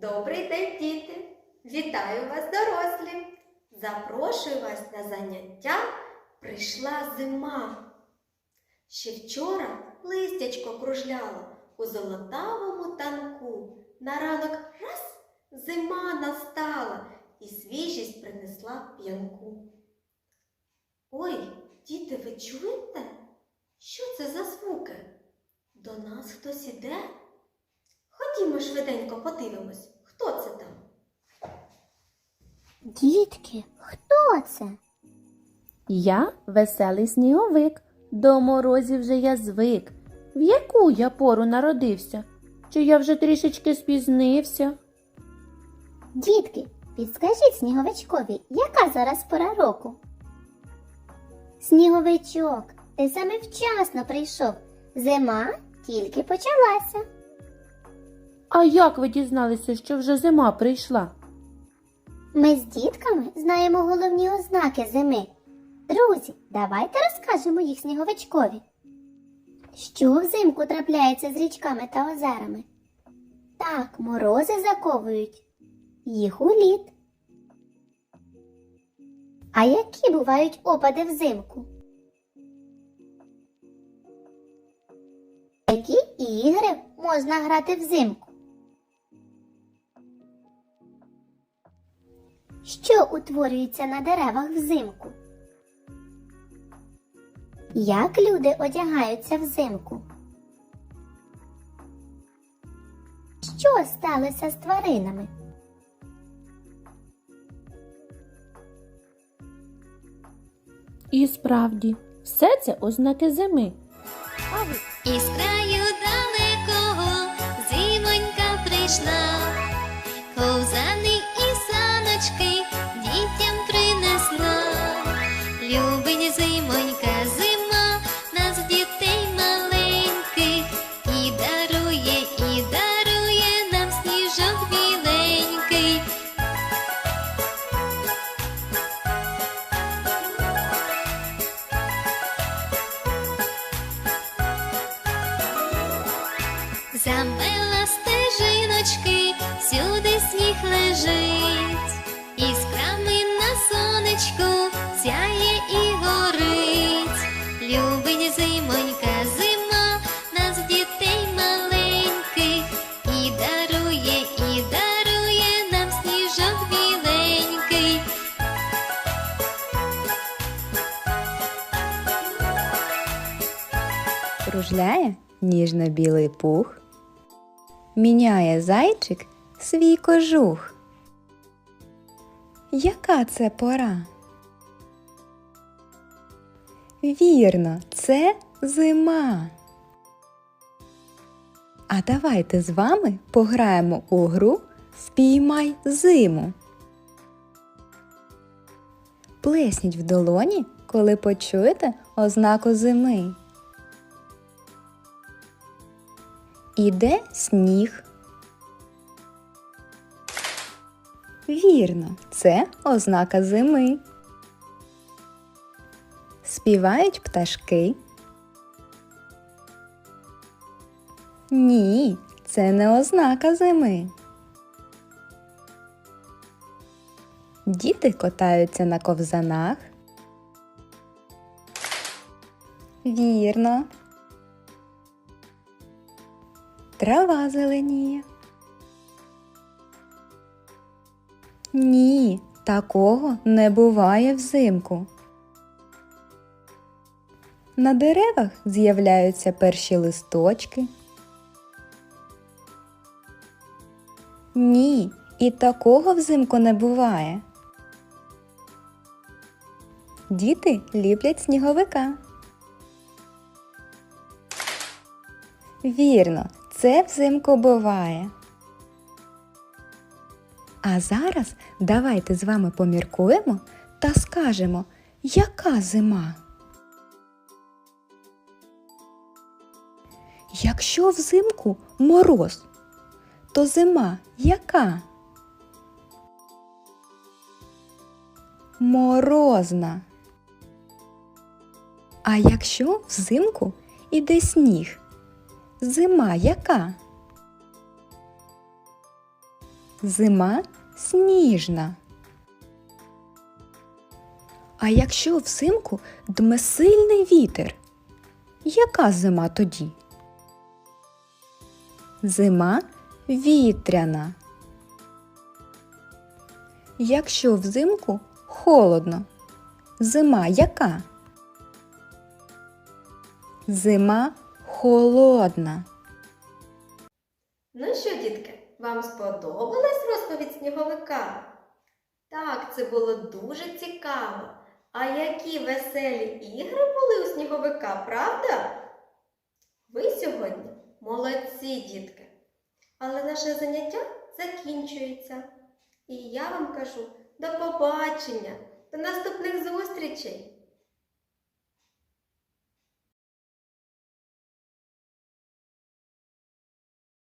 Добрий день, діти! Вітаю вас, дорослі! Запрошую вас на заняття Прийшла зима. Ще вчора листячко кружляло у золотавому танку. На ранок раз зима настала і свіжість принесла п'янку. Ой, діти, ви чуєте? Що це за звуки? До нас хтось іде? Ходімо швиденько подивимось, хто це там. Дітки, хто це? Я веселий сніговик, до морозів вже я звик. В яку я пору народився? Чи я вже трішечки спізнився? Дітки, підскажіть сніговичкові, яка зараз пора року? Сніговичок, ти саме вчасно прийшов. Зима тільки почалася. А як ви дізналися, що вже зима прийшла? Ми з дітками знаємо головні ознаки зими. Друзі, давайте розкажемо їх сніговичкові. Що взимку трапляється з річками та озерами? Так, морози заковують їх у лід. А які бувають опади взимку? Які ігри можна грати взимку? Що утворюється на деревах взимку? Як люди одягаються взимку? Що сталося з тваринами? І справді, все це ознаки зими. Із сонечку сяє і горить. Любить зимонька зима нас дітей маленьких, і дарує, і дарує нам сніжок біленький. Кружляє ніжно-білий пух, міняє зайчик свій кожух. Яка це пора? Вірно, це зима. А давайте з вами пограємо у гру Спіймай зиму. Плесніть в долоні, коли почуєте ознаку зими. Іде сніг. Вірно, це ознака зими. Співають пташки. Ні, це не ознака зими. Діти катаються на ковзанах. Вірно, Трава зеленіє. Ні, такого не буває взимку. На деревах з'являються перші листочки. Ні, і такого взимку не буває. Діти ліплять сніговика. Вірно, це взимку буває. А зараз давайте з вами поміркуємо та скажемо, яка зима. Якщо взимку мороз, то зима яка? Морозна. А якщо взимку іде сніг, Зима яка? Зима сніжна. А якщо взимку дме сильний вітер, яка зима тоді? Зима вітряна. Якщо взимку холодно, зима яка? Зима холодна. Вам сподобалась розповідь сніговика? Так, це було дуже цікаво. А які веселі ігри були у сніговика, правда? Ви сьогодні молодці, дітки. Але наше заняття закінчується. І я вам кажу до побачення, до наступних зустрічей!